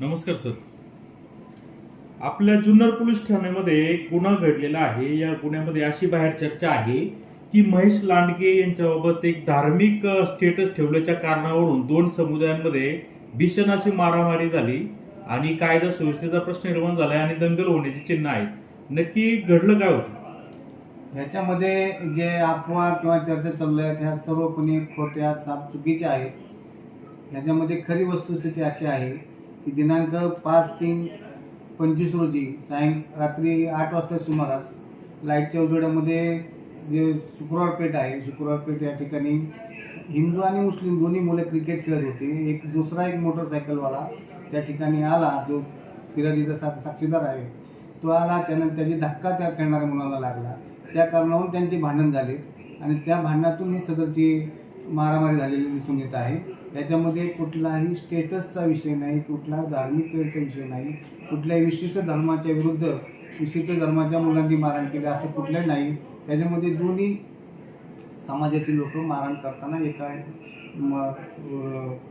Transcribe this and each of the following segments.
नमस्कार सर. आपल्या जुन्नर पोलीस ठाण्यामध्ये एक गुन्हा घडलेला आहे. या गुन्ह्यामध्ये अशी बाहेर चर्चा आहे की महेश लांडगे यांच्याबाबत एक धार्मिक स्टेटस ठेवल्याच्या कारणावरून दोन समुदायांमध्ये भीषण अशी मारामारी झाली आणि कायदा सुव्यवस्थेचा प्रश्न निर्माण झाला आणि दंगल होण्याची चिन्ह आहेत. नक्की घडलं काय होतं? ह्याच्यामध्ये जे अफवा किंवा चर्चा चालू आहेत ह्या सर्व कोणी खोट्या साप चुकीच्या आहेत. ह्याच्यामध्ये खरी वस्तुस्थिती अशी आहे की दिनांक पाच तीन पंचवीस रोजी सायं रात्री आठ वाजता सुमारास लाईटच्या उजेडामध्ये जे शुक्रवार पेठ आहे शुक्रवार पेठ या ठिकाणी हिंदू आणि मुस्लिम दोन्ही मुलं क्रिकेट खेळत होते. एक दुसरा एक मोटरसायकलवाला त्या ठिकाणी आला जो फिरादीचा सा साक्षीदार आहे. तो आला त्यानं त्याची धक्का त्या खेळणाऱ्या मुलाला लागला. त्या कारणावरून त्यांचे भांडण झाले आणि त्या भांडणातून ही सदरची मारामारी झालेली दिसून येत आहे. याच्यामध्ये कुठलाही स्टेटसचा विषय नाही कुठला धार्मिकतेचा विषय नाही कुठल्याही विशिष्ट धर्माच्या विरुद्ध विशिष्ट धर्माच्या मुलांनी मारहाण केले असं कुठलंही नाही. त्याच्यामध्ये दोन्ही समाजाची लोक मारहाण करताना एका म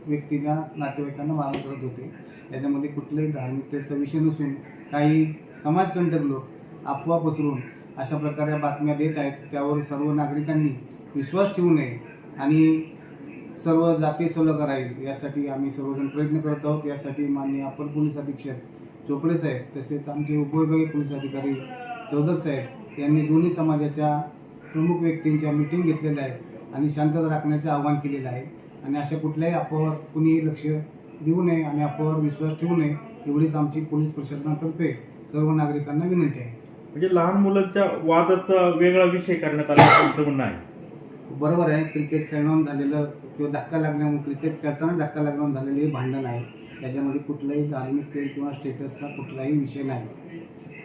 व्यक्तीच्या नातेवाईकांना मारहाण करत होते. त्याच्यामध्ये कुठल्याही धार्मिकतेचा विषय नसून काही समाजकंटक लोक अफवा पसरून अशा प्रकारे बातम्या देत आहेत. त्यावर सर्व नागरिकांनी विश्वास ठेवू नये. आणि सर्व जाती सलग राहील यासाठी आम्ही सर्वजण प्रयत्न करत आहोत. यासाठी माननीय अपर पोलीस अधीक्षक चोपडे साहेब तसेच आमचे उपविभागीय पोलीस अधिकारी चौधर साहेब यांनी दोन्ही समाजाच्या प्रमुख व्यक्तींच्या मिटिंग घेतलेल्या आहेत आणि शांतता राखण्याचे आवाहन केलेलं आहे. आणि अशा कुठल्याही अफवावर कुणीही लक्ष देऊ नये आणि अफवावर विश्वास ठेवू नये एवढीच आमची पोलीस प्रशासनातर्फे सर्व नागरिकांना विनंती आहे. म्हणजे लहान मुलांच्या वादाचा वेगळा विषय करण्यात आला म्हणणं आहे. बरोबर आहे क्रिकेट खेळण्यावर झालेलं किंवा धक्का लागल्यामुळे क्रिकेट खेळताना धक्का लागल्यावर झालेले हे भांडण आहे. त्याच्यामध्ये कुठलाही धार्मिक तेल किंवा स्टेटसचा कुठलाही विषय नाही.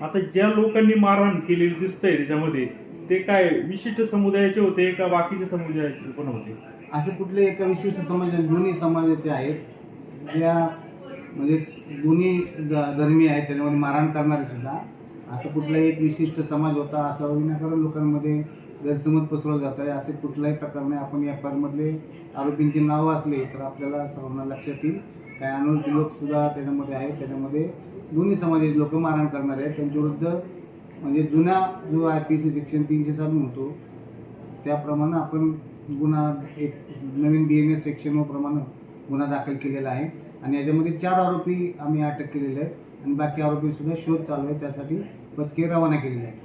आता ज्या लोकांनी मारहाण केलेली दिसतंय त्याच्यामध्ये ते काय विशिष्ट समुदायाचे होते का बाकीचे समुदायाचे पण होते? असे कुठले एका विशिष्ट समाज दोन्ही समाजाचे आहेत ज्या म्हणजे दोन्ही ध- धर्मीय आहेत त्याच्यामध्ये मारहाण करणारे सुद्धा. असं कुठलाही एक विशिष्ट समाज होता असं विनाकारण लोकांमध्ये गैरसमज पसरवला जात आहे. असे कुठल्याही प्रकारे आपण या मधले आरोपींचे नावं वाचले तर आपल्याला सर्वांना लक्षात येईल. काही अनोळखी लोकसुद्धा त्याच्यामध्ये आहेत. त्याच्यामध्ये दोन्ही समाजाचे लोक मारहाण करणारे आहेत. त्यांच्याविरुद्ध म्हणजे जुना जो आय पी सी सेक्शन तीनशे सात म्हणतो त्याप्रमाणे आपण गुन्हा एक नवीन बी एन एस सेक्शनप्रमाणे गुन्हा दाखल केलेला आहे. आणि याच्यामध्ये चार आरोपी आम्ही अटक केलेले आहेत. आणि बाकी आरोपीसुद्धा शोध चालू आहे. त्यासाठी पथके रवाना केलेले आहेत.